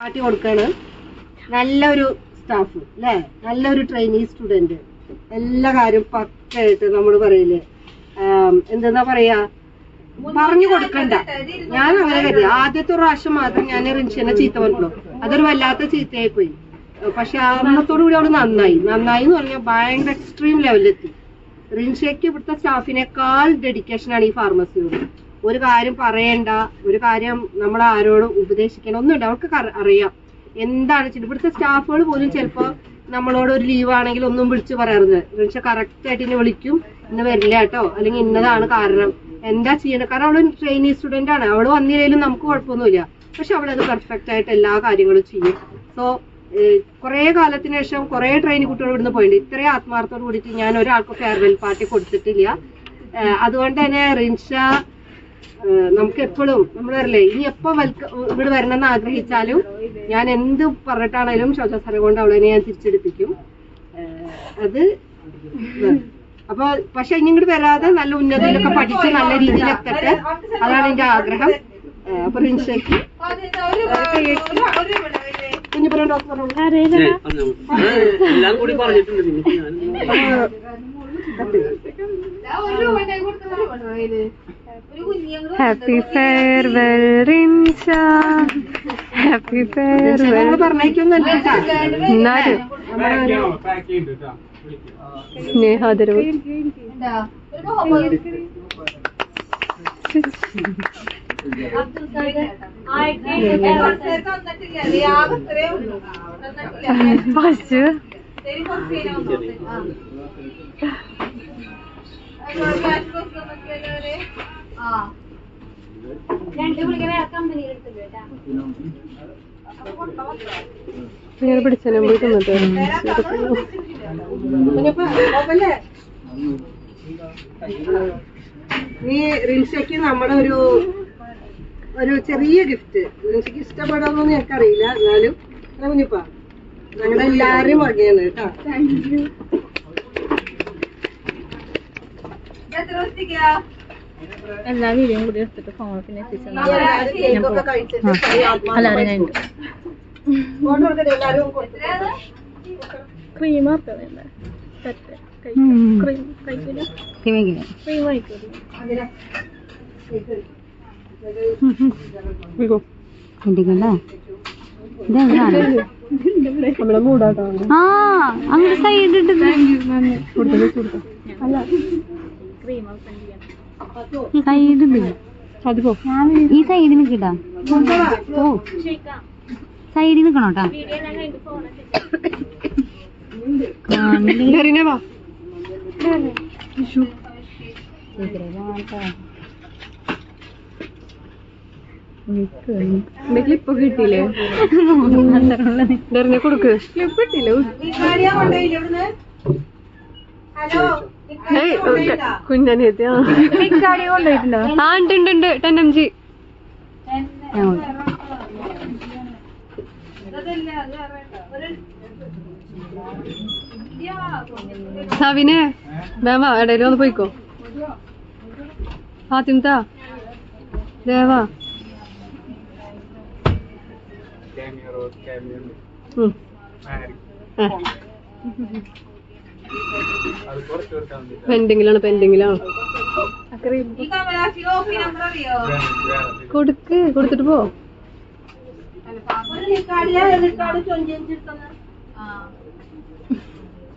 Party കൊടുക്കാണ്. നല്ലൊരു staff അല്ലേ നല്ലൊരു ട്രെയിനിങ് സ്റ്റുഡന്റ് എല്ലാ കാര്യവും പക്കായിട്ട് നമ്മൾ പറയില്ലേ? എന്തെന്നാ പറയാ? പറഞ്ഞു കൊടുക്കണ്ട. ഞാൻ അങ്ങനെ കരുതി. ആദ്യത്തെ പ്രാവശ്യം മാത്രം ഞാൻ റിൻഷനെ ചീത്ത പറഞ്ഞുള്ളൂ അതൊരു വല്ലാത്ത ചീത്തയായി പോയി പക്ഷെ അന്നത്തോടു കൂടി അവൾ നന്നായി. നന്നായി എന്ന് പറഞ്ഞാൽ ഭയങ്കര എക്സ്ട്രീം ലെവലിലെത്തി റിൻഷയ്ക്ക് ഇവിടുത്തെ സ്റ്റാഫിനേക്കാൾ ഡെഡിക്കേഷൻ ആണ് ഈ ഫാർമസിയോട് ഒരു കാര്യം പറയണ്ട ഒരു കാര്യം നമ്മൾ ആരോടും ഉപദേശിക്കണം ഒന്നുമില്ല അവൾക്ക് അറിയാം. എന്താണ് ഇവിടുത്തെ സ്റ്റാഫുകൾ പോലും ചിലപ്പോ നമ്മളോട് ഒരു ലീവ് ആണെങ്കിൽ ഒന്നും വിളിച്ചു പറയാറുണ്ട്. പക്ഷെ കറക്റ്റ് ആയിട്ട് ഇന്നെ വിളിക്കും ഇന്ന് വരില്ല കേട്ടോ. അല്ലെങ്കിൽ ഇന്നതാണ് കാരണം. എന്താ ചെയ്യണം കാരണം അവൾ ട്രെയിനി സ്റ്റുഡന്റ് ആണ്. അവൾ വന്നില്ലെങ്കിലും നമുക്ക് കുഴപ്പമൊന്നുമില്ല. പക്ഷെ അവളത് പെർഫെക്റ്റ് ആയിട്ട് എല്ലാ കാര്യങ്ങളും ചെയ്യും. സോ കുറെ കാലത്തിന് ശേഷം കുറെ ട്രെയിനി കുട്ടികൾ ഇവിടുന്ന് പോയിട്ടുണ്ട് ഇത്രയും ആത്മാർത്ഥത്തോട് കൂടിയിട്ട് ഞാൻ ഒരാൾക്ക് ഫെയർവെൽ പാർട്ടി കൊടുത്തിട്ടില്ല. അതുകൊണ്ട് തന്നെ റിൻഷ നമുക്ക് എപ്പോഴും നമ്മൾ പറയില്ലേ ഇനി എപ്പോ വൽക്ക ഇവിടെ വരണമെന്ന് ആഗ്രഹിച്ചാലും ഞാൻ എന്ത് പറഞ്ഞിട്ടാണേലും ശ്വാസസ്ഥലം കൊണ്ട് അവളെ ഞാൻ തിരിച്ചെടുപ്പിക്കും. അത് അപ്പൊ പക്ഷെ ഇനി ഇങ്ങോട്ട് വരാതെ നല്ല ഉന്നതിയിലൊക്കെ പഠിച്ച് നല്ല രീതിയിൽ എത്തട്ടെ? അതാണ് എന്റെ ആഗ്രഹം. അപ്പൊ റിൻഷയ്ക്ക്. ഡോക്ടർ എല്ലാം കൂടി പറഞ്ഞിട്ടുണ്ട് നിങ്ങൾക്ക് ഞാൻ. Happy farewell Rinsha happy farewell എന്നാലും സ്നേഹാദരവ്. പശു. വേറെ പിടിച്ചാലും? പോയി തിന്നിട്ട് നീ റിൻഷയ്ക്ക് നമ്മുടെ ഒരു ഒരു ചെറിയ ഗിഫ്റ്റ്. റിൻഷയ്ക്ക് ഇഷ്ടപ്പെടുമെന്നൊന്നും ഞങ്ങൾക്കറിയില്ല. എന്നാലും എന്നാ കുഞ്ഞിപ്പാ ഞങ്ങളുടെ എല്ലാവരും വകയാണ് കേട്ടോ. എല്ലാ വീഡിയോയും കൂടി എടുത്തിട്ട് ഫോണിൽ പിന്നെ കഴിച്ചിട്ട് എല്ലാവരും കഴിഞ്ഞു എടുത്തിട്ട് എല്ലാവരും കൊടുത്തിട്ട് ക്രീം ക്രീം കഴിക്കില്ല ക്രീം കഴിക്കില്ല മൂടാട്ടോ. ആ അങ്ങോട്ട് സൈഡ് ഇട്ട് ക്രീം സൈഡ് അതിപ്പോ ഈ സൈഡിൽ നിൽക്കട്ടാ. ഓ സൈഡിൽ നിൽക്കണോട്ടാ ക്ലിപ്പ് കിട്ടിയില്ലേ? കൊടുക്ക്. ക്ലിപ്പ് കിട്ടിയില്ലേ. കൊണ്ടുപോയിട്ടുണ്ടോ ആ. ഉണ്ട് ഉണ്ട് ഉണ്ട്. Ten M G. സവിനെ വേവാ ഇടയിൽ ഒന്ന് പോയിക്കോ. ഫാത്തിമത്താ ദേവാ. ഉം. ആ. പെൻഡിങ്ങിലാണ് പെൻഡിങ്ങിലാണ് കൊടുക്ക് കൊടുത്തിട്ട് പോ.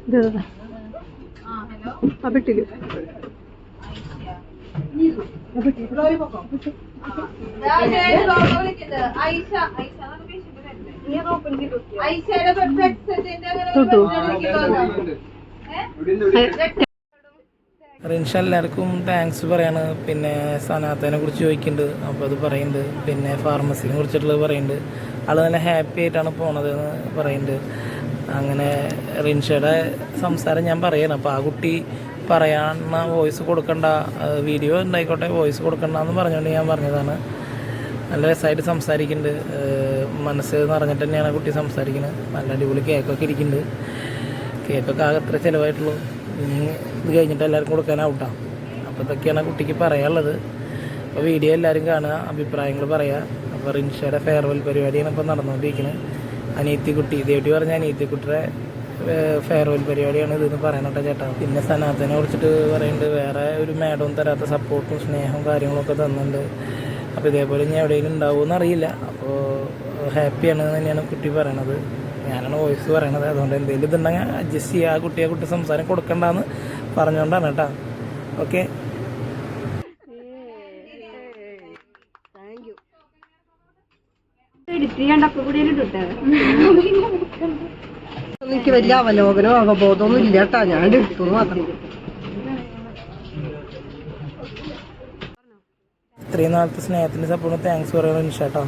ഇതാ. ആ പെട്ടിൽ തൊട്ടു. റിൻഷ എല്ലാവർക്കും താങ്ക്സ് പറയാണ്. പിന്നെ സനാത്തനെ കുറിച്ച് ചോദിക്കുന്നുണ്ട് അപ്പോൾ അത് പറയുന്നുണ്ട് പിന്നെ ഫാർമസിനെ കുറിച്ചിട്ടുള്ളത് പറയുന്നുണ്ട് ആൾ നല്ല ഹാപ്പി ആയിട്ടാണ് പോണതെന്ന് പറയുന്നുണ്ട് അങ്ങനെ റിൻഷയുടെ സംസാരം ഞാൻ പറയണം. അപ്പോൾ ആ കുട്ടി പറയാണ വോയിസ് കൊടുക്കണ്ട. വീഡിയോ ഉണ്ടായിക്കോട്ടെ വോയിസ് കൊടുക്കണ്ട എന്ന് പറഞ്ഞുകൊണ്ട് ഞാൻ പറഞ്ഞതാണ്. നല്ല രസമായിട്ട് സംസാരിക്കുന്നുണ്ട് മനസ്സ് നിറഞ്ഞിട്ട് തന്നെയാണ് കുട്ടി സംസാരിക്കുന്നത് നല്ല അടിപൊളി കേക്കൊക്കെ ഇരിക്കുന്നുണ്ട് കേക്കൊക്കെ ആകെ എത്ര ചിലവായിട്ടുള്ളൂ. ഇനി ഇത് കഴിഞ്ഞിട്ട് എല്ലാവർക്കും കൊടുക്കാനാവട്ടാ അപ്പോൾ ഇതൊക്കെയാണ് കുട്ടിക്ക് പറയാനുള്ളത്. അപ്പോൾ വീഡിയോ എല്ലാവരും കാണുക അഭിപ്രായങ്ങൾ പറയുക അപ്പോൾ റിൻഷയുടെ ഫെയർവെൽ പരിപാടിയാണ് ഇപ്പോൾ നടന്നുകൊണ്ടിരിക്കുന്നത് അനിയത്തിക്കുട്ടി ദേവട്ടി പറഞ്ഞ അനിയത്തിക്കുട്ടിയുടെ ഫെയർവെൽ പരിപാടിയാണ് ഇതെന്ന് പറയണട്ടെ ചേട്ടാ. പിന്നെ സനാതനെ കുറിച്ചിട്ട് പറയുന്നുണ്ട്. വേറെ ഒരു മേഡവും തരാത്ത സപ്പോർട്ടും സ്നേഹവും കാര്യങ്ങളൊക്കെ തന്നുണ്ട്. അപ്പോൾ ഇതേപോലെ ഇനി എവിടെയെങ്കിലും ഉണ്ടാവുമെന്ന് അറിയില്ല. അപ്പോൾ ഹാപ്പിയാണ് തന്നെയാണ് കുട്ടി പറയണത്. ഞാനാണ് വോയിസ് പറയണത്. അതുകൊണ്ട് എന്തെങ്കിലും ഇതുണ്ടെങ്കിൽ അഡ്ജസ്റ്റ് ചെയ്യുക ആ കുട്ടിയെ കുട്ടി സംസാരം കൊടുക്കണ്ടെന്ന് പറഞ്ഞുകൊണ്ടാണ് കേട്ടോ. ഓക്കെ എനിക്ക് വലിയ അവലോകനോ അവബോധമൊന്നും ഇല്ല കേട്ടാ. ഞാൻ എടുത്തു മാത്രം. ഇത്രയും നാളത്തെ സ്നേഹത്തിന് സപ്പോർട്ട് താങ്ക്സ് പറയണം നിഷാട്ടോ